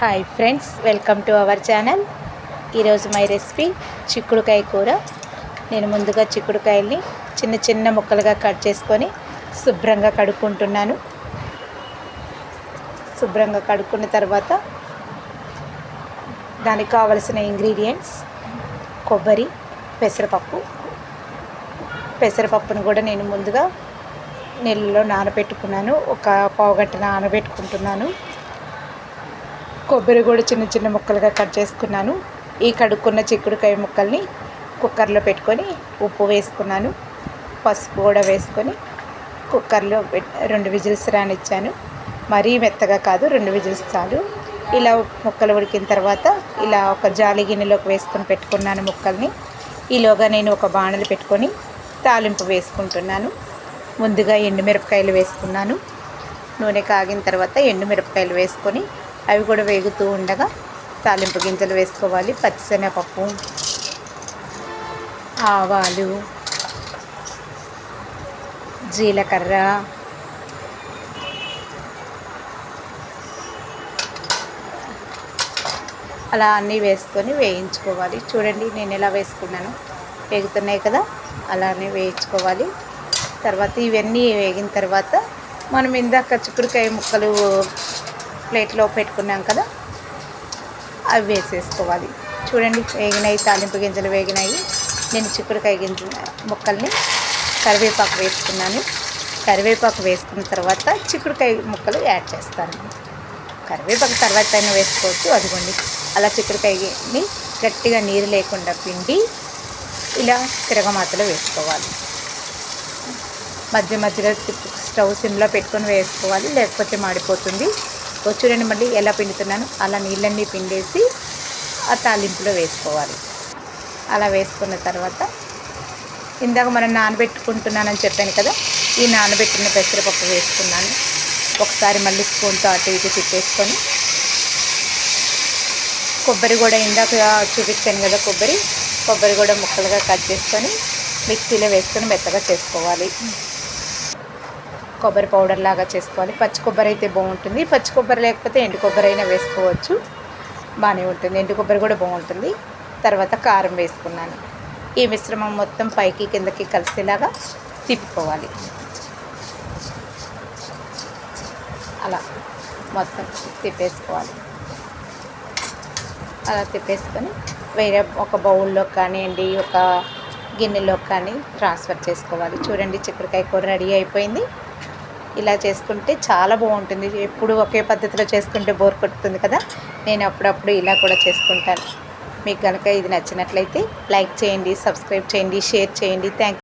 Hi friends welcome to our channel ఈరోజు my recipe చిక్కుడుకాయ కూర. నేను ముందుగా చిక్కుడుకాయల్ని చిన్న చిన్న ముక్కలుగా కట్ చేసుకొని శుభ్రంగా కడుక్కుంటున్నాను. శుభ్రంగా కడుక్కున్న తర్వాత దానికి కావలసిన ఇంగ్రీడియంట్స్ కొబ్బరి పెసరపప్పు. పెసరపప్పును కూడా నేను ముందుగా నీళ్ళలో నానబెట్టుకున్నాను. ఒక పావు గంట నానబెట్టుకుంటున్నాను. కొబ్బరి కూడా చిన్న చిన్న ముక్కలుగా కట్ చేసుకున్నాను. ఈ కడుక్కున్న చిక్కుడుకాయ ముక్కల్ని కుక్కర్లో పెట్టుకొని ఉప్పు వేసుకున్నాను. పసుపు కూడా వేసుకొని కుక్కర్లో రెండు విజిల్స్ రానిచ్చాను. మరీ మెత్తగా కాదు రెండు విజిల్స్ చాలు. ఇలా ముక్కలు ఉడికిన తర్వాత ఇలా ఒక జాలి గిన్నెలోకి వేసుకొని పెట్టుకున్నాను ముక్కల్ని. ఈలోగా నేను ఒక బాణలు పెట్టుకొని తాలింపు వేసుకుంటున్నాను. ముందుగా ఎండుమిరపకాయలు వేసుకున్నాను. నూనె కాగిన తర్వాత ఎండుమిరపకాయలు వేసుకొని అవి కూడా వేగుతూ ఉండగా తాలింపు గింజలు వేసుకోవాలి. పచ్చిశనగపప్పు ఆవాలు జీలకర్ర అలా అన్నీ వేసుకొని వేయించుకోవాలి. చూడండి నేను ఎలా వేసుకున్నాను. వేగుతున్నాయి కదా అలానే వేయించుకోవాలి. తర్వాత ఇవన్నీ వేగిన తర్వాత మనం ఇందాక చిక్కుడుకాయ ముక్కలు ప్లేట్లో పెట్టుకున్నాం కదా అవి వేసేసుకోవాలి. చూడండి వేగినాయి తాలింపు గింజలు వేగినాయి. నేను చిక్కుడుకాయ గింజ ముక్కల్ని కరివేపాకు వేసుకున్నాను. కరివేపాకు వేసుకున్న తర్వాత చిక్కుడుకాయ ముక్కలు యాడ్ చేస్తాను. కరివేపాకు తర్వాత అయినా వేసుకోవచ్చు అదిగోండి. అలా చిక్కుడుకాయని గట్టిగా నీరు లేకుండా పిండి ఇలా తిరగమాతలో వేసుకోవాలి. మధ్య మధ్యలో స్టవ్ సిమ్లో పెట్టుకొని వేసుకోవాలి లేకపోతే మాడిపోతుంది. చూడండి మళ్ళీ ఎలా పిండుతున్నాను. అలా నీళ్ళన్నీ పిండేసి ఆ తాలింపులో వేసుకోవాలి. అలా వేసుకున్న తర్వాత ఇందాక మనం నానబెట్టుకుంటున్నానని చెప్పాను కదా ఈ నానబెట్టిన పెసరపప్పు వేసుకున్నాను. ఒకసారి మళ్ళీ స్పూన్తో అటు ఇటు తిప్పేసుకొని కొబ్బరి కూడా ఇందాక చూపించాను కదా కొబ్బరి కొబ్బరి కూడా ముక్కలుగా కట్ చేసుకొని మిక్సీలో వేసుకొని మెత్తగా చేసుకోవాలి. కొబ్బరి పౌడర్ లాగా చేసుకోవాలి. పచ్చి కొబ్బరి అయితే బాగుంటుంది. పచ్చి కొబ్బరి లేకపోతే ఎండు కొబ్బరి అయినా వేసుకోవచ్చు. బాగానే ఉంటుంది. ఎండు కొబ్బరి కూడా బాగుంటుంది. తర్వాత కారం వేసుకున్నాను. ఈ మిశ్రమం మొత్తం పైకి కిందకి కలిసేలాగా తిప్పుకోవాలి. అలా మొత్తం తిప్పేసుకోవాలి. అలా తిప్పేసుకొని వేరే ఒక బౌల్లో కానివ్వండి ఒక గిన్నెలో కానీ ట్రాన్స్ఫర్ చేసుకోవాలి. చూడండి చిక్కుడుకాయ కూర రెడీ అయిపోయింది. ఇలా చేసుకుంటే చాలా బాగుంటుంది. ఎప్పుడు ఒకే పద్ధతిలో చేసుకుంటే బోర్ కొట్టుతుంది కదా? నేను అప్పుడప్పుడు ఇలా కూడా చేసుకుంటాను. మీకు కనుక ఇది నచ్చినట్లయితే లైక్ చేయండి సబ్స్క్రైబ్ చేయండి షేర్ చేయండి. థ్యాంక్